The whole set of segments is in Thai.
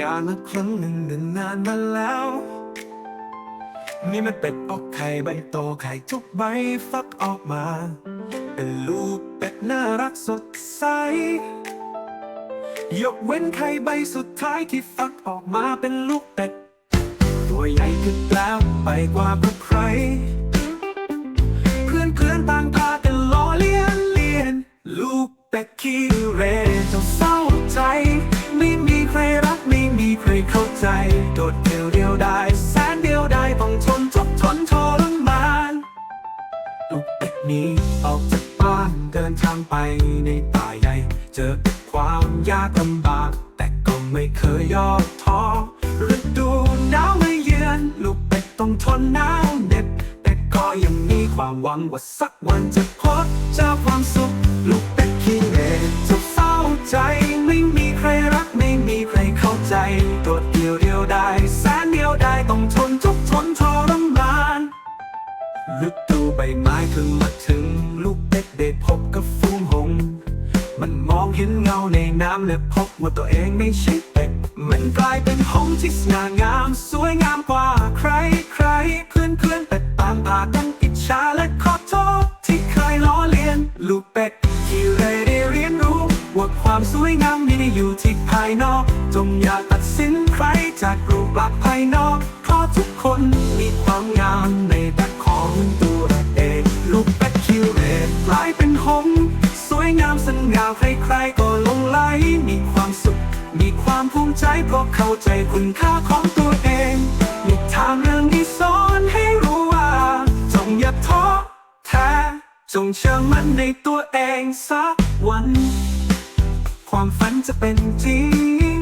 การมาครั้งหนึ่งนิ่นนานมาแล้ว นี่มันเป็ดออกไข่ใบโตไข่ทุกใบฟักออกมา เป็นลูกเป็ดน่ารักสดใส ยกเว้นไข่ใบสุดท้ายที่ฟักออกมาเป็นลูกเป็ด ตัวใหญ่ขึ้นแล้วไปกว่าใคร เพื่อนเพื่อนต่างพากันล้อเลียนเลียน ลูกเป็ดขี้ โดดเดี่ยวเดียวได้แสนเดียวได้ต้องทนทุกทนทรมานลูกเป็ดนี้ออกจากบ้านเดินทางไปในป่าใหญ่ เจอความยากลำบาก แต่ก็ไม่เคยย่อท้อฤดูหนาวมาเยือน ลูกเป็ดต้องทนหนาวเหน็บแต่ก็ยังมีความหวังว่าสักวันจะพบเจอความสุขลูก ยวเดียวได้แสนเดียวได้ต้องทนทุกทนทรมานฤดูใบไม้เพิ่งมาถึง ลูกเป็ดได้พบกับฟูงหง มันมองเห็นเงาในน้ำและพบว่าตัวเองไม่ใช่เป็ดมันกลายเป็นหงที่สง่างาม สวยงามกว่าใครใครเพื่อนเพื่อนเป็ดตามพากันอิจฉาและขอโทษที่เคยล้อเลียน ลูกเป็ดที่เลยได้เรียนรู้ ว่าความสวยงามไม่ได้อยู่ที่ภายนอกจงอย่าตั มิใจเพราะเข้าใจคุณค่าของตัวเองนิทานเรื่องนี้สอนให้รู้ว่า จงอย่าท้อแท้จงเชื่อมั่นในตัวเองสักวัน ความฝันจะเป็นจริง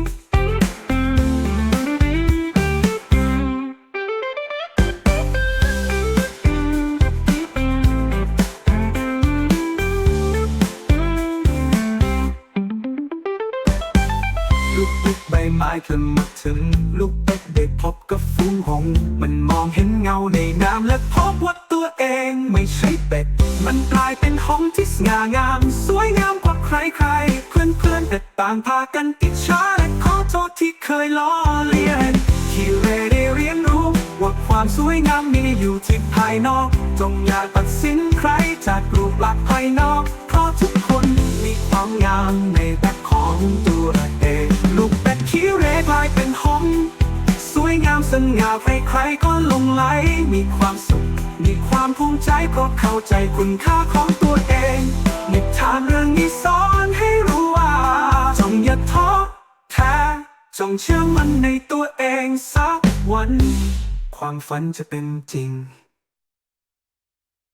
ลูกเป็ดใบไม้เคลื่อนมาถึง ลูกเป็ดได้พบกับฟูงหง มันมองเห็นเงาในน้ำและพบว่าตัวเองไม่ใช่เป็ด มันกลายเป็นหงที่สง่างาม สวยงามกว่าใครๆเพื่อนเพื่อนๆเป็ดต่างพากันติดชาและขอโทษที่เคยล้อเลียนที่เรได้เรียนรู้ว่าความสวยงามมีอยู่ที่ภายนอก จงอย่าตัดสินใครจากรูปลักษณ์ภายนอก ง,ง่าใครๆก็ลงไหลมีความสุข มีความภูมิใจเพราะเข้าใจคุณค่าของตัวเองนิทานเรื่องนี้สอนให้รู้ว่า จงอย่าท้อแท้ จงเชื่อมั่นในตัวเองสักวัน ความฝันจะเป็นจริง